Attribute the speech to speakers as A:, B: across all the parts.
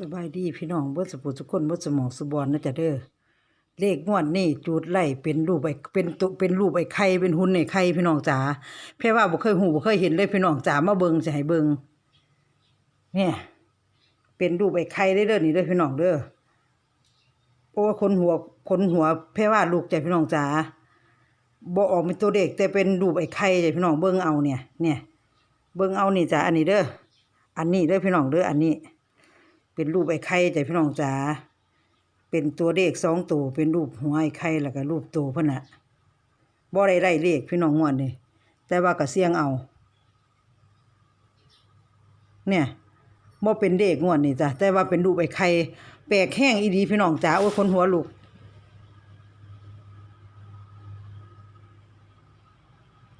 A: สบายดีพี่น้องเบิดสปุทุกคนเบิดสมองสบอนนะจ๊ะเด้อเลขงวดนี่จูดไล่เป็นรูปไอ้เป็นตุเป็นรูปไอ้ไข่เป็นหุ่นไอ้ไข่พี่น้องจ๋าแพ่ว่าบ่เคยหูบ่เคยเห็นเลยพี่น้องจ๋ามาเบิ่งสิให้เบิ่งเนี่ย เป็นรูปไอ้ไข่ได้เด้อนี่เด้อพี่น้องเด้อเพราะว่าคนหัวคนหัวแพ่ว่าลูกใจพี่น้องจ๋าบ่ออกเป็นตัวเด็กแต่เป็นรูปไอ้ไข่จ้ะพี่น้องเบิ่งเอาเนี่ย เนี่ย เบิ่งเอานี่จ้ะอันนี้เด้ออันนี้เด้อพี่น้องเด้ออันนี้ เป็นรูปไอ้ไข่จ้ะพี่น้องจ๋าเป็นตัวเลขสองตัวเป็นรูปหัวไอ้ไข่แล้วก็รูปตัวพิ่นน่ะบ่ได้ไล่เลขพี่น้องม่วนนี่แต่ว่าก็เสี่ยงเอา เนี่ยบ่เป็นเลขงวดนี่จ้ะแต่ว่าเป็นรูปไอ้ไข่แปลกแห้งอีดีพี่น้องจ๋าโอ้ยคนหัวลุก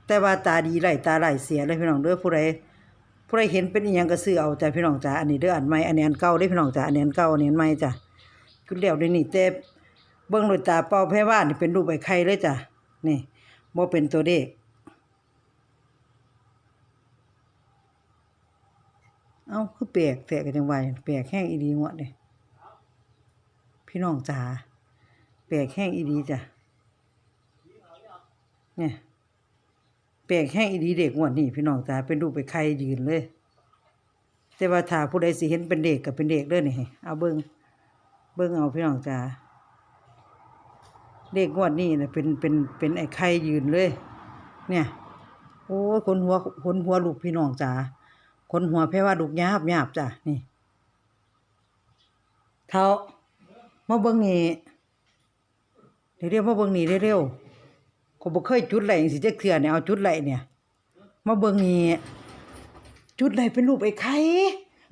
A: แต่ว่าตาดีไหลตาไหลเสียเลยพี่น้องเด้อผู้ใด ผู้ใดเห็นเป็นอีหยังก็ซื้อเอาจ้ะพี่น้องจ๋าอันนี้เด้ออันใหม่อันนี้อันเก่าเด้อพี่น้องจ๋าอันนี้อันเก่าอันนี้อันใหม่จ้ะคือเดี๋ยวนี้แต่เบิ่งด้วยตาเปล่าแพ้ว่านี่เป็นรูปไอ้ไข่เลยจ้ะนี่บ่เป็นตัวเลขเอ้าคือแปลกแปลกกันจังว่าแปลกแห้งอีดีงวดเด้พี่น้องจ๋าแปลกแห้งอีดีจ้ะเนี่ย ปลกแห้งอีดีเด็กงวดนี่พี่น้องจ๋าเป็นรูปไปใครยืนเลย แต่ว่าถ้าผู้ใดสิเห็นเป็นเด็กก็เป็นเด็กเด้อนี่เอาเบิ่งเบิ่งเอาพี่น้องจ๋าเด็กงวดนี่นะเป็นเป็นเป็นไอ้ไข่ยืนเลย เนี่ย โอ้คนหัวคนหัวลูกพี่น้องจ๋าคนหัวแพ้ว่าลูกหยาบหยาบจ้ะนี่เท่ามาเบิ่งนี่เร็วๆมาเบิ่งนี่เร็วๆ ก็บ่เคยจุดไหลจังสิจักเทื่อเนี่ยเอาจุดไหลเนี่ย มาเบิ่งนี่จุดไหลเป็นรูปไอ้ไข่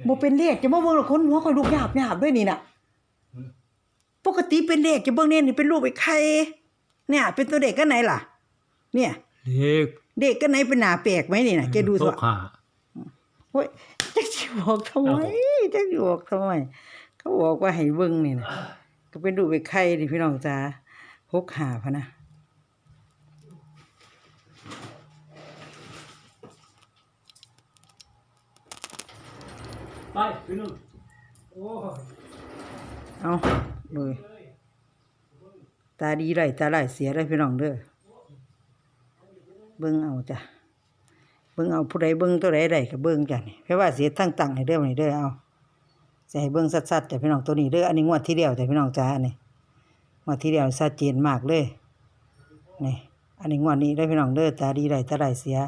A: บ่เป็นเลขจะมาเบิ่งแล้วคนหัวข่อยลูกหยาบหยาบด้วยนี่น่ะปกติเป็นเลขจะเบิ่งเนี่ยนี่เป็นรูปไอ้ไข่เนี่ย เป็นตัวเด็กกันไหนล่ะ เนี่ย
B: เลข
A: เด็กกันไหนเป็นหน้าแปลกไหมนี่น่ะแกดู
B: โต๊
A: สิ
B: หา
A: โอ้ยจักสิบอกทำไมจักสิบอกทำไมเขาบอกว่าให้เบิ่งนี่น่ะก็เป็นรูปไอ้ไข่ดิพี่น้องจ๋าหกหาพะนะ
B: ไปพี่นุ่นโอ้
A: เอาเลยตาดีไรตาไรเสียไรพี่น้องเด้อเบิ่งเอาจ้ะเบิ่งเอาผู้ใดเบิ่งตัวใดใดก็เบิ่งจ้ะนี่เพราะว่าเสียตั้งตังให้เด้อนี่เด้อเอาให้เบิ่งชัดๆจ้ะพี่น้องตัวนี้เด้ออันนี้งวดที่เดียวจ้ะพี่น้องจ้าอันนี้งวดที่เดียวชัดเจนมากเลยนี่อันนี้งวดนี้เด้พี่น้องเด้อตาดีไรตาไรเสีย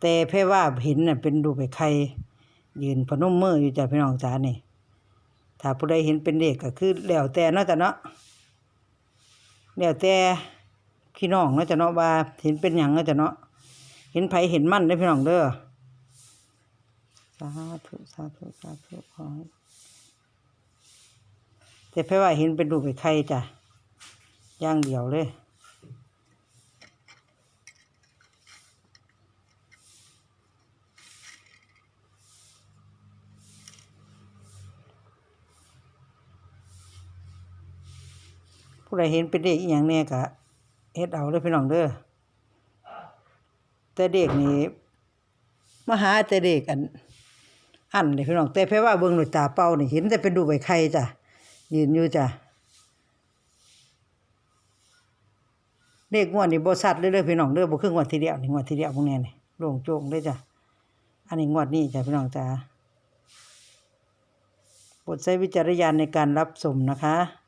A: แต่เพราะว่าเห็นน่ะเป็นรูปไอ้ไข่ ยืนพนมมืออยู่จ้ะพี่น้องจ้านี่ ถ้าผู้ใดเห็นเป็นเด็กก็คือแล้วแต่เนาะจ้ะเนาะแล้วแต่พี่น้องเนาะจ้ะเนาะว่า เห็นเป็นหยังเนาะจ้ะเนาะเห็นไผเห็นมั่นได้พี่น้องเด้อสาธุสาธุสาธุขอแต่เพื่อว่าเห็นเป็นรูปไอ้ไข่จ้ะย่างเดียวเลย ผู้ใดเห็นเป็นเด็กอีหยังเนี่ยก็เฮ็ดเอาเด้อพี่น้องเด้อแต่เด็กนี่มาหาแต่เด็กอันอันเลยพี่น้องแต่แพ้ว่าเบิ่งด้วยตาเปล่านี่เห็นแต่เป็นรูใบไข่จ้ะยืนอยู่จ้ะเด็กงวดนี่บ่ชัดเลยเด้อพี่น้องเด้อบ่คืองวดทีเดียวนี่งวดทีเดียวพวกแน่นี่โล่งโจงเด้อจ้ะอันนี้งวดนี้จ้ะพี่น้องจ้ะโปรดใช้วิจารณญาณในการรับชมนะคะ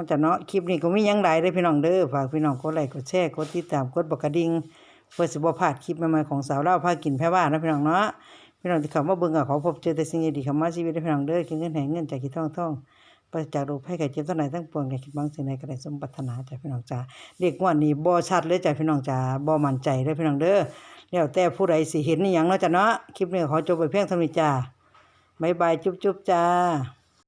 A: นอกจากเนาะคลิปนี้ก็มียังหลายเด้อพี่น้องเด้อฝากพี่น้องกดไลค์กดแชร์กดติดตามกดบักกระดิ่งเพื่อสิบพลาดคลิปใหม่ๆของสาวเล่าวพากินแพ้ว่านะพี่น้องเนาะพี่น้องที่เข้ามาเบิ่งก็ขอพบเจอแต่สิ่งดีๆเข้ามาชีวิตเด้พี่น้องเด้อกินเงินแห่งเงินจากขี้ท่องท่องปจากโรคภัยไข้เจ็บทั้งหลายทั้งปวงอย่คิดบางสิ่งใดก็ได้สมปรารถนาจ้ะพี่น้องจ้าเด็กงวดนี้บ่ชัดเลยจ้ะพี่น้องจ้าบ่มั่นใจเลยพี่น้องเด้อแล้วแต่ผู้ใดสิเห็นอีหยังเนาะจ้ะเนาะคลิปนี้ขอจบไปเพียงเท่านี้จ้าบายบายจุ๊บๆจ้า